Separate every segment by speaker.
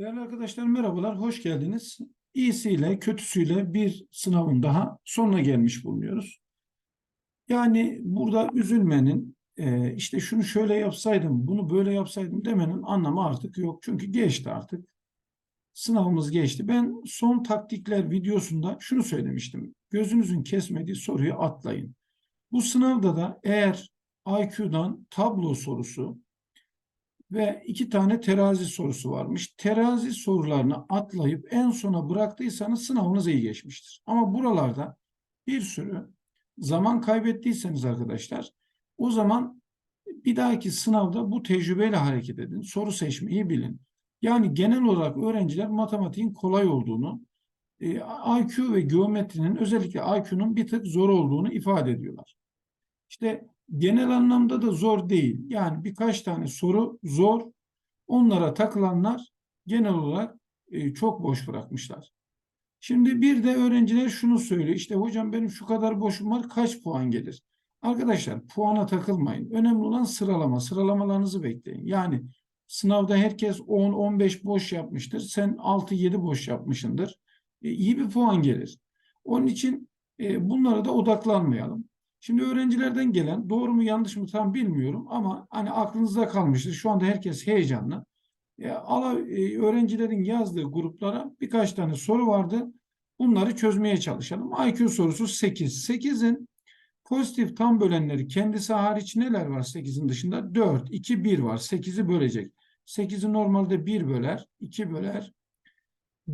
Speaker 1: Değerli arkadaşlar merhabalar, hoş geldiniz. İyisiyle, kötüsüyle bir sınavın daha sonuna gelmiş bulunuyoruz. Yani burada üzülmenin, e, işte şunu şöyle yapsaydım, bunu böyle yapsaydım demenin anlamı artık yok. Çünkü geçti artık. Sınavımız geçti. Ben son taktikler videosunda şunu söylemiştim. Gözünüzün kesmediği soruyu atlayın. Bu sınavda da eğer IQ'dan tablo sorusu, ve iki tane terazi sorusu varmış. Terazi sorularını atlayıp en sona bıraktıysanız sınavınız iyi geçmiştir. Ama buralarda bir sürü zaman kaybettiyseniz arkadaşlar o zaman bir dahaki sınavda bu tecrübeyle hareket edin. Soru seçmeyi bilin. Yani genel olarak öğrenciler matematiğin kolay olduğunu, e, IQ ve geometrinin özellikle IQ'nun bir tık zor olduğunu ifade ediyorlar. İşte genel anlamda da zor değil. Yani birkaç tane soru zor. Onlara takılanlar genel olarak e, çok boş bırakmışlar. Şimdi bir de öğrenciler şunu söylüyor. İşte hocam benim şu kadar boşum var kaç puan gelir? Arkadaşlar puana takılmayın. Önemli olan sıralama. Sıralamalarınızı bekleyin. Yani sınavda herkes 10-15 boş yapmıştır. Sen 6-7 boş yapmışındır. E, iyi bir puan gelir. Onun için e, bunlara da odaklanmayalım. Şimdi öğrencilerden gelen doğru mu yanlış mı tam bilmiyorum ama hani aklınızda kalmıştır. Şu anda herkes heyecanlı. E, ala, e, öğrencilerin yazdığı gruplara birkaç tane soru vardı. Bunları çözmeye çalışalım. IQ sorusu 8. 8'in pozitif tam bölenleri kendisi hariç neler var 8'in dışında? 4, 2, 1 var. 8'i bölecek. 8'i normalde 1 böler, 2 böler,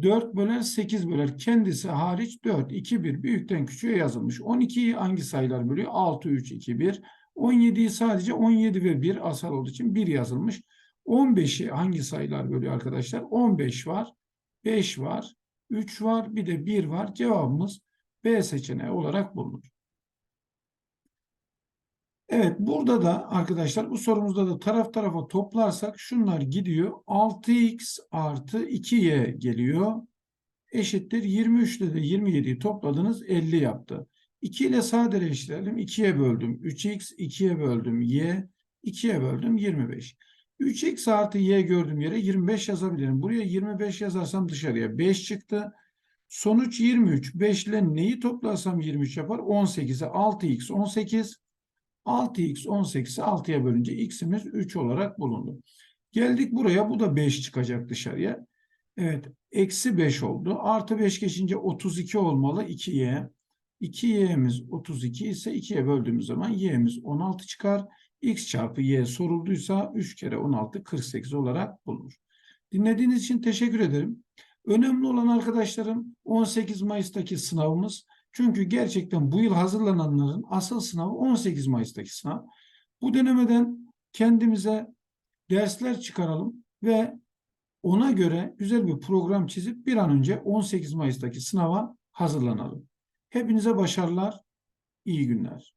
Speaker 1: 4 böler 8 böler. Kendisi hariç 4, 2, 1 büyükten küçüğe yazılmış. 12'yi hangi sayılar bölüyor? 6, 3, 2, 1. 17'yi sadece 17 ve 1 asal olduğu için 1 yazılmış. 15'i hangi sayılar bölüyor arkadaşlar? 15 var, 5 var, 3 var, bir de 1 var. Cevabımız B seçeneği olarak bulunur. Evet burada da arkadaşlar bu sorumuzda da taraf tarafa toplarsak şunlar gidiyor. 6x artı 2y geliyor. Eşittir 23 ile de 27'yi topladınız 50 yaptı. 2 ile sadeleştirelim. 2'ye böldüm 3x, 2'ye böldüm y, 2'ye böldüm 25. 3x artı y gördüğüm yere 25 yazabilirim. Buraya 25 yazarsam dışarıya 5 çıktı. Sonuç 23. 5 ile neyi toplarsam 23 yapar? 18'e 6x 18. 6x 18'i 6'ya bölünce x'imiz 3 olarak bulundu. Geldik buraya bu da 5 çıkacak dışarıya. Evet eksi 5 oldu. Artı 5 geçince 32 olmalı 2y. 2y'miz 32 ise 2'ye böldüğümüz zaman y'miz 16 çıkar. x çarpı y sorulduysa 3 kere 16 48 olarak bulunur. Dinlediğiniz için teşekkür ederim. Önemli olan arkadaşlarım 18 Mayıs'taki sınavımız çünkü gerçekten bu yıl hazırlananların asıl sınavı 18 Mayıs'taki sınav. Bu denemeden kendimize dersler çıkaralım ve ona göre güzel bir program çizip bir an önce 18 Mayıs'taki sınava hazırlanalım. Hepinize başarılar, iyi günler.